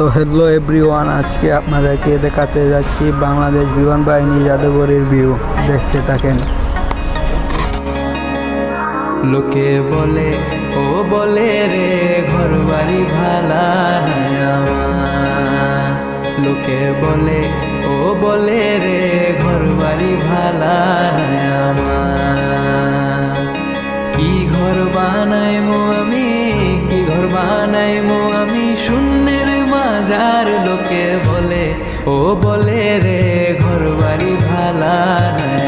তো hello everyone আজকে আপনাদেরকে দেখাতে যাচ্ছি বাংলাদেশ বিমান বাহিনী জাদুঘরের ভিউ দেখতে থাকেন। লোকে বলে, ও বলে রে ঘর বাড়ি লোকে বলে, ও বলে রে ঘর বাড়ি ভালা কি ঘর বানাই মো আমি, কি ঘর বানাই ও বলে রে ঘর বাড়ি ভালা নাই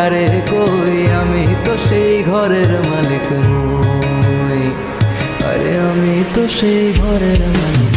কারে কই? আমি তো সেই ঘরের মালিক নই। আরে আমি তো সেই ঘরের মালিক ঘরের মালিক